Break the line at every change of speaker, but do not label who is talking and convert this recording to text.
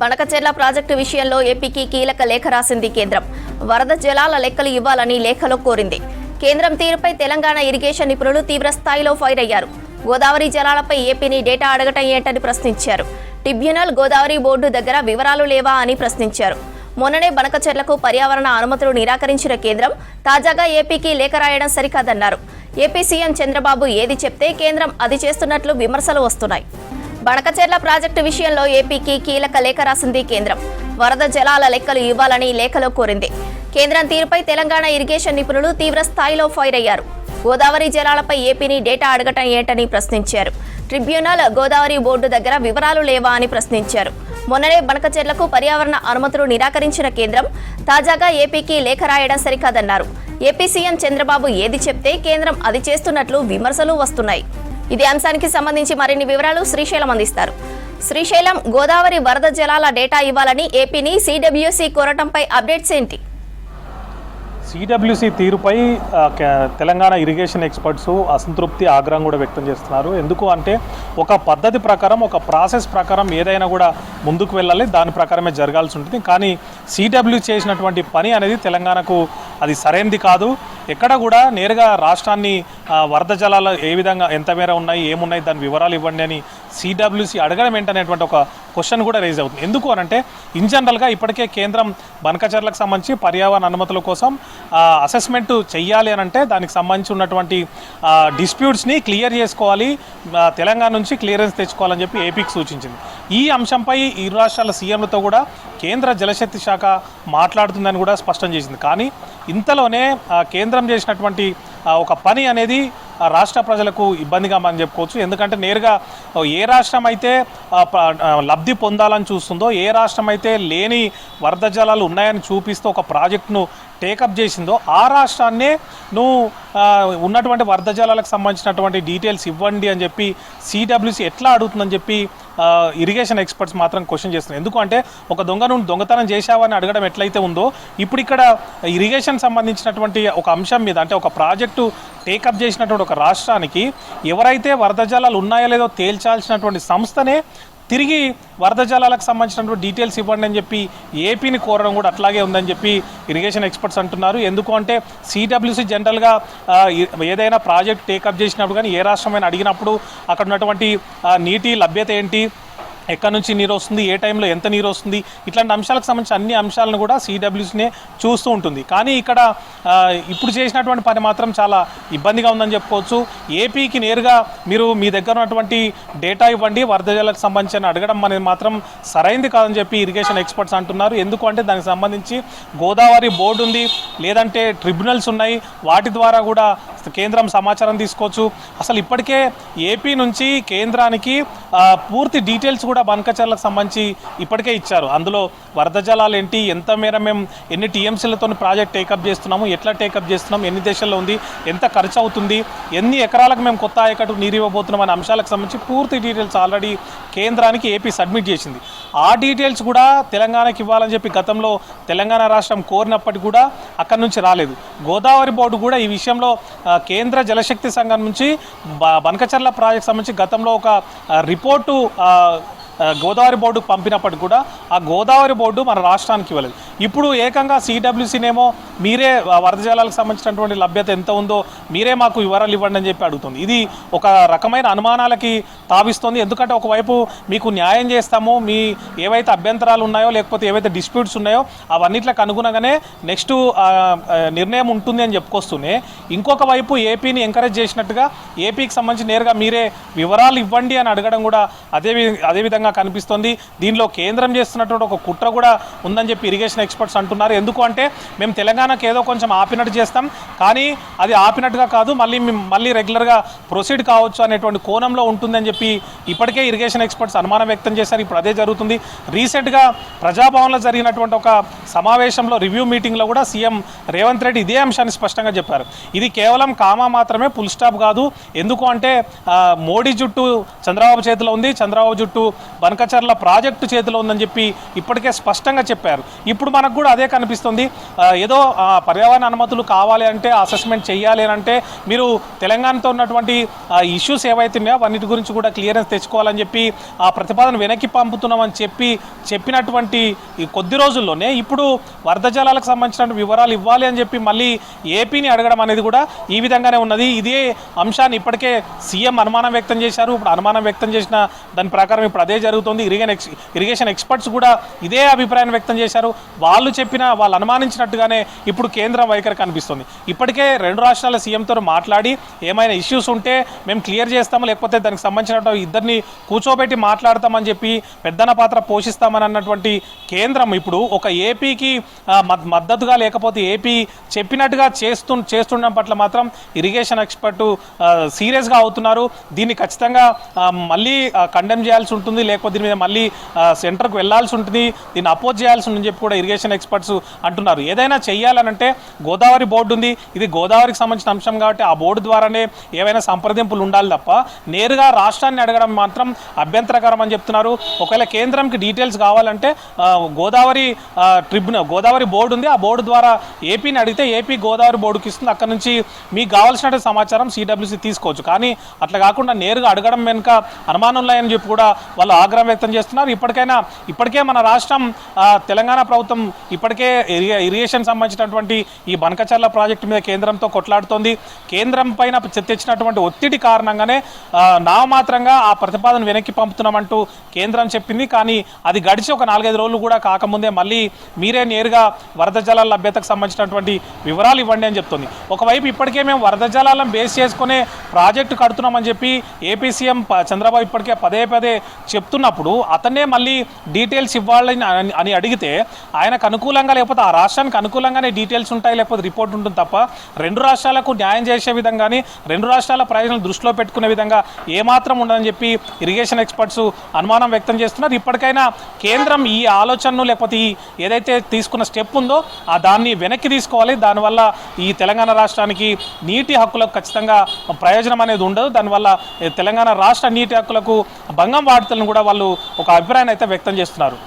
Banakacherla project విషయంలో ఏపీకి కీలక లేఖ రాసింది కేంద్రం. వరద జలాల లెక్కలు ఇవ్వాలని లేఖలో కోరింది. కేంద్రం తీరుపై తెలంగాణ ఇరిగేషన్ నిపుణులు తీవ్ర స్థాయిలో ఫైర్ అయ్యారు. గోదావరి జలాలపై ఏపీని డేటా అడగటం ఏంటని ప్రశ్నించారు. ట్రిబ్యునల్ గోదావరి బోర్డు దగ్గర వివరాలు లేవా అని ప్రశ్నించారు. మొన్ననే బనకచెర్లకు పర్యావరణ అనుమతులు నిరాకరించిన కేంద్రం తాజాగా ఏపీకి లేఖ రాయడం సరికాదన్నారు. ఏపీ సీఎం చంద్రబాబు ఏది చెప్తే కేంద్రం అది చేస్తున్నట్లు విమర్శలు వస్తున్నాయి. బనకచెర్ల ప్రాజెక్టు విషయంలో ఏపీకి కీలక లేఖ రాసింది కేంద్రం. వరద జలాల లెక్కలు ఇవ్వాలని లేఖలో కోరింది. కేంద్రం తీరుపై తెలంగాణ ఇరిగేషన్ నిపుణులు తీవ్ర స్థాయిలో ఫైర్ అయ్యారు. గోదావరి జలాలపై ఏపీని డేటా అడగటం ఏంటని ప్రశ్నించారు. ట్రిబ్యునల్ గోదావరి బోర్డు దగ్గర వివరాలు లేవా అని ప్రశ్నించారు. మొన్ననే బనకచెర్లకు పర్యావరణ అనుమతులు నిరాకరించిన కేంద్రం తాజాగా ఏపీకి లేఖ రాయడం సరికాదన్నారు. ఏపీ సీఎం చంద్రబాబు ఏది చెప్తే కేంద్రం అది చేస్తున్నట్లు విమర్శలు వస్తున్నాయి. ఇదే అంశానికి సంబంధించి మరిన్ని వివరాలు శ్రీశైలం అందిస్తారు. శ్రీశైలం గోదావరి వరద జలాల డేటా ఇవ్వాలని ఏపీని సిడబ్ల్యూసీ కోరటంపై అప్డేట్స్ ఏంటి?
సిడబ్ల్యూసి తీరుపై క- తెలంగాణ ఇరిగేషన్ ఎక్స్పర్ట్స్ అసంతృప్తి ఆగ్రహం కూడా వ్యక్తం చేస్తున్నారు. ఎందుకు అంటే ఒక పద్ధతి ప్రకారం ఒక ప్రాసెస్ ప్రకారం ఏదైనా కూడా ముందుకు వెళ్ళాలి దాని ప్రకారమే జరగాల్సి ఉంటుంది. కానీ సిడబ్ల్యూ చేసినటువంటి పని అనేది తెలంగాణకు అది సరైనది కాదు. ఎక్కడ కూడా నేరుగా రాష్ట్రాన్ని వరద జలాలు ఏ విధంగా ఎంత మేర ఉన్నాయి ఏమున్నాయి దాని వివరాలు ఇవ్వండి అని సిడబ్ల్యూసి అడగడం ఏంటనేటువంటి ఒక క్వశ్చన్ కూడా రేజ్ అవుతుంది. ఎందుకు అనంటే ఇన్ జనరల్గా ఇప్పటికే కేంద్రం బనకచర్లకు సంబంధించి పర్యావరణ అనుమతుల కోసం అసెస్మెంట్ చేయాలి అని అంటే దానికి సంబంధించి ఉన్నటువంటి డిస్ప్యూట్స్ని క్లియర్ చేసుకోవాలి తెలంగాణ నుంచి క్లియరెన్స్ తెచ్చుకోవాలని చెప్పి ఏపీకి సూచించింది. ఈ అంశంపై ఇరు రాష్ట్రాల సీఎంలతో కూడా కేంద్ర జలశక్తి శాఖ మాట్లాడుతుందని కూడా స్పష్టం చేసింది. కానీ ఇంతలోనే కేంద్రం చేసినటువంటి ఒక పని అనేది రాష్ట్ర ప్రజలకు ఇబ్బందిగా మనం చెప్పుకోవచ్చు. ఎందుకంటే నేరుగా ఏ రాష్ట్రం అయితే లబ్ధి పొందాలని చూస్తుందో ఏ రాష్ట్రం అయితే లేని వరద జలాలు ఉన్నాయని చూపిస్తూ ఒక ప్రాజెక్టును టేకప్ చేసిందో ఆ రాష్ట్రాన్నే నువ్వు ఉన్నటువంటి వరద జలాలకు సంబంధించినటువంటి డీటెయిల్స్ ఇవ్వండి అని చెప్పి సిడబ్ల్యూసి ఎట్లా అడుగుతుందని చెప్పి ఇరిగేషన్ ఎక్స్పర్ట్స్ మాత్రం క్వశ్చన్ చేస్తున్నారు. ఎందుకంటే ఒక దొంగ నువ్వు దొంగతనం చేశావని అడగడం ఎట్లయితే ఉందో ఇప్పుడు ఇక్కడ ఇరిగేషన్ సంబంధించినటువంటి ఒక అంశం మీద అంటే ఒక ప్రాజెక్టు టేకప్ చేసినటువంటి ఒక రాష్ట్రానికి ఎవరైతే వరద జలాలు ఉన్నాయో లేదో తేల్చాల్సినటువంటి సంస్థనే తిరిగి వరద జలాలకు సంబంధించినటువంటి డీటెయిల్స్ ఇవ్వండి అని చెప్పి ఏపీని కోరడం కూడా అట్లాగే ఉందని చెప్పి ఇరిగేషన్ ఎక్స్పర్ట్స్ అంటున్నారు. ఎందుకు అంటే సిడబ్ల్యూసి జనరల్గా ఏదైనా ప్రాజెక్ట్ టేకప్ చేసినప్పుడు కానీ ఏ రాష్ట్రమైనా అడిగినప్పుడు అక్కడ ఉన్నటువంటి నీటి లభ్యత ఏంటి? ఎక్కడి నుంచి నీరు వస్తుంది ఏ టైంలో ఎంత నీరు వస్తుంది ఇట్లాంటి అంశాలకు సంబంధించి అన్ని అంశాలను కూడా సిడబ్ల్యూసీనే చూస్తూ ఉంటుంది. కానీ ఇక్కడ ఇప్పుడు చేసినటువంటి పని మాత్రం చాలా ఇబ్బందిగా ఉందని చెప్పుకోవచ్చు. ఏపీకి నేరుగా మీరు మీ దగ్గర ఉన్నటువంటి డేటా ఇవ్వండి వరద జలాలకు సంబంధించి అడగడం అనేది మాత్రం సరైంది కాదని చెప్పి ఇరిగేషన్ ఎక్స్పర్ట్స్ అంటున్నారు. ఎందుకంటే దానికి సంబంధించి గోదావరి బోర్డు ఉంది లేదంటే ట్రిబ్యునల్స్ ఉన్నాయి వాటి ద్వారా కూడా కేంద్రం సమాచారం తీసుకోవచ్చు. అసలు ఇప్పటికే ఏపీ నుంచి కేంద్రానికి పూర్తి డీటెయిల్స్ కూడా బనకచర్లకు సంబంధించి ఇప్పటికే ఇచ్చారు. అందులో వరద జలాలు ఏంటి ఎంత మేర మేము ఎన్ని టీఎంసీలతో ప్రాజెక్ట్ టేకప్ చేస్తున్నాము ఎట్లా టేకప్ చేస్తున్నాం ఎన్ని దేశాల్లో ఉంది ఎంత ఖర్చు అవుతుంది ఎన్ని ఎకరాలకు మేము కొత్త ఆయకట్టు నీరు ఇవ్వబోతున్నాం అనే అంశాలకు సంబంధించి పూర్తి డీటెయిల్స్ ఆల్రెడీ కేంద్రానికి ఏపీ సబ్మిట్ చేసింది. ఆ డీటెయిల్స్ కూడా తెలంగాణకి ఇవ్వాలని చెప్పి గతంలో తెలంగాణ రాష్ట్రం కోరినప్పటికీ కూడా అక్కడి నుంచి రాలేదు. గోదావరి బోర్డు కూడా ఈ విషయంలో కేంద్ర జలశక్తి సంఘం నుంచి బనకచర్ల ప్రాజెక్ట్ సంబంధించి గతంలో ఒక రిపోర్టు గోదావరి బోర్డుకు పంపినప్పటికి కూడా ఆ గోదావరి బోర్డు మన రాష్ట్రానికి ఇవ్వలేదు. ఇప్పుడు ఏకంగా సిడబ్ల్యూసీనేమో మీరే వరద జలాలకు సంబంధించినటువంటి లభ్యత ఎంత ఉందో మీరే మాకు వివరాలు ఇవ్వండి అని చెప్పి అడుగుతుంది. ఇది ఒక రకమైన అనుమానాలకి తావిస్తుంది. ఎందుకంటే ఒకవైపు మీకు న్యాయం చేస్తాము మీ ఏవైతే అభ్యంతరాలు ఉన్నాయో లేకపోతే ఏవైతే డిస్ప్యూట్స్ ఉన్నాయో అవన్నిట్లకు అనుగుణంగానే నెక్స్ట్ నిర్ణయం ఉంటుంది అని చెప్పుకొస్తూనే ఇంకొక వైపు ఏపీని ఎంకరేజ్ చేసినట్టుగా ఏపీకి సంబంధించి నేరుగా మీరే వివరాలు ఇవ్వండి అని అడగడం కూడా అదే అదేవిధంగా అదే విధంగా కనిపిస్తోంది. దీనిలో కేంద్రం చేస్తున్నటువంటి ఒక కుట్ర కూడా ఉందని చెప్పి ఇరిగేషన్ ఎక్స్పర్ట్స్ అంటున్నారు. ఎందుకు అంటే మేము తెలంగాణకు ఏదో కొంచెం ఆపినట్టు చేస్తాం. కానీ అది ఆపినట్టుగా కాదు మళ్ళీ మళ్ళీ రెగ్యులర్గా ప్రొసీడ్ కావచ్చు అనేటువంటి కోణంలో ఉంటుందని చెప్పి ఇప్పటికే ఇరిగేషన్ ఎక్స్పర్ట్స్ అనుమానం వ్యక్తం చేశారు. ఇప్పుడు అదే జరుగుతుంది. రీసెంట్గా ప్రజాభవన్లో జరిగినటువంటి ఒక సమావేశంలో రివ్యూ మీటింగ్లో కూడా సీఎం రేవంత్ రెడ్డి ఇదే అంశాన్ని స్పష్టంగా చెప్పారు. ఇది కేవలం కామా మాత్రమే ఫుల్ స్టాప్ కాదు. ఎందుకు అంటే మోడీ జుట్టు చంద్రబాబు చేతిలో ఉంది. చంద్రబాబు జుట్టు బనకచర్ల ప్రాజెక్టు చేతిలో ఉందని చెప్పి ఇప్పటికే స్పష్టంగా చెప్పారు. ఇప్పుడు మనకు కూడా అదే కనిపిస్తుంది. ఏదో ఆ, పర్యావరణ అనుమతులు కావాలి అంటే అసెస్మెంట్ చేయాలి అని అంటే మీరు తెలంగాణతో ఉన్నటువంటి ఇష్యూస్ ఏవైతే ఉన్నాయో అవన్నిటి గురించి కూడా కూడా క్లియరెన్స్ తెచ్చుకోవాలని చెప్పి ఆ ప్రతిపాదన వెనక్కి పంపుతున్నామని చెప్పి చెప్పినటువంటి ఈ కొద్ది రోజుల్లోనే ఇప్పుడు వరద జలాలకు సంబంధించిన వివరాలు ఇవ్వాలి అని చెప్పి మళ్ళీ ఏపీని అడగడం అనేది కూడా ఈ విధంగానే ఉన్నది. ఇదే అంశాన్ని ఇప్పటికే సీఎం అనుమానం వ్యక్తం చేశారు. ఇప్పుడు అనుమానం వ్యక్తం చేసిన దాని ప్రకారం ఇప్పుడు అదే జరుగుతుంది. ఇరిగేషన్ ఎక్స్ ఇరిగేషన్ ఎక్స్పర్ట్స్ కూడా ఇదే అభిప్రాయం వ్యక్తం చేశారు. వాళ్ళు చెప్పిన వాళ్ళు అనుమానించినట్టుగానే ఇప్పుడు కేంద్రం వైఖరి కనిపిస్తుంది. ఇప్పటికే రెండు రాష్ట్రాల సీఎంతో మాట్లాడి ఏమైనా ఇష్యూస్ ఉంటే మేము క్లియర్ చేస్తాము లేకపోతే దానికి సంబంధించిన ఇద్దరిని కూర్చోబెట్టి మాట్లాడతామని చెప్పి పెద్దన పాత్ర పోషిస్తామని అన్నటువంటి కేంద్రం ఇప్పుడు ఒక ఏపీకి మద్- మద్దతుగా లేకపోతే ఏపీ చెప్పినట్టుగా చేస్తు చేస్తుండడం పట్ల మాత్రం ఇరిగేషన్ ఎక్స్పర్ట్ సీరియస్గా అవుతున్నారు. దీన్ని ఖచ్చితంగా మళ్ళీ కండెమ్ చేయాల్సి ఉంటుంది లేకపోతే దీని మీద మళ్ళీ సెంటర్కు వెళ్ళాల్సి ఉంటుంది. దీన్ని అపోజ్ చేయాల్సి ఉందని చెప్పి కూడా ఇరిగేషన్ ఎక్స్పర్ట్స్ అంటున్నారు. ఏదైనా చేయాలనంటే గోదావరి బోర్డు ఉంది. ఇది గోదావరికి సంబంధించిన అంశం కాబట్టి ఆ బోర్డు ద్వారానే ఏవైనా సంప్రదింపులు ఉండాలి తప్ప నేరుగా రాష్ట్రాన్ని అడగడం మాత్రం అభ్యంతరకరం అని చెప్తున్నారు. ఒకవేళ కేంద్రంకి డీటెయిల్స్ కావాలంటే గోదావరి ట్రిబ్యునల్ గోదావరి బోర్డు ఉంది. ఆ బోర్డు ద్వారా ఏపీని అడిగితే ఏపీ గోదావరి బోర్డుకి ఇస్తుంది. అక్కడ నుంచి మీకు కావాల్సినటువంటి సమాచారం సిడబ్ల్యూసీ తీసుకోవచ్చు. కానీ అట్లా కాకుండా నేరుగా అడగడం వెనుక అనుమానం ఉన్నాయని చెప్పి కూడా వాళ్ళు ఆగ్రహం వ్యక్తం చేస్తున్నారు. ఇప్పటికైనా ఇప్పటికే మన రాష్ట్రం తెలంగాణ ప్రభుత్వం ఇప్పటికే ఇరిగేషన్ సంబంధించినటువంటి ఈ బనకచర్ల ప్రాజెక్టు మీద కేంద్రంతో కొట్లాడుతోంది. కేంద్రం పైన తెచ్చినటువంటి ఒత్తిడి కారణంగానే నామమాత్రంగా ఆ ప్రతిపాదన వెనక్కి పంపుతున్నామంటూ కేంద్రం చెప్పింది. కానీ అది గడిచి ఒక నాలుగైదు రోజులు కూడా కాకముందే మళ్ళీ మీరే నేరుగా వరద జలాల లభ్యతకు సంబంధించినటువంటి వివరాలు ఇవ్వండి అని చెప్తుంది. ఒకవైపు ఇప్పటికే మేము వరద జలాలను బేస్ చేసుకునే ప్రాజెక్టు కడుతున్నామని చెప్పి ఏపీ సీఎం చంద్రబాబు ఇప్పటికే పదే పదే చెప్తున్నప్పుడు అతనే మళ్ళీ డీటెయిల్స్ ఇవ్వాలని అని- అడిగితే ఆయనకు అనుకూలంగా లేకపోతే ఆ రాష్ట్రానికి అనుకూలంగానే డీటెయిల్స్ ఉంటాయి లేకపోతే రిపోర్ట్ ఉంటుంది తప్ప రెండు రాష్ట్రాలకు న్యాయం చేసే విధంగానే రెండు రాష్ట్రాల ప్రయోజనాలు దృష్టిలో పెట్టుకునే విధంగా ఏమాత్రం ఉండదని చెప్పి ఇరిగేషన్ ఎక్స్పర్ట్స్ అనుమానం వ్యక్తం చేస్తున్నారు. ఇప్పటికైనా కేంద్రం ఈ ఆలోచనను లేకపోతే ఈ ఏదైతే తీసుకున్న స్టెప్ ఉందో ఆ దాన్ని వెనక్కి తీసుకోవాలి. దానివల్ల ఈ తెలంగాణ రాష్ట్రానికి నీటి హక్కులకు ఖచ్చితంగా ప్రయోజనం అనేది ఉండదు. దానివల్ల తెలంగాణ రాష్ట్ర నీటి హక్కులకు భంగం వాడుతులను కూడా వాళ్ళు ఒక అభిప్రాయాన్ని అయితే వ్యక్తం చేస్తున్నారు.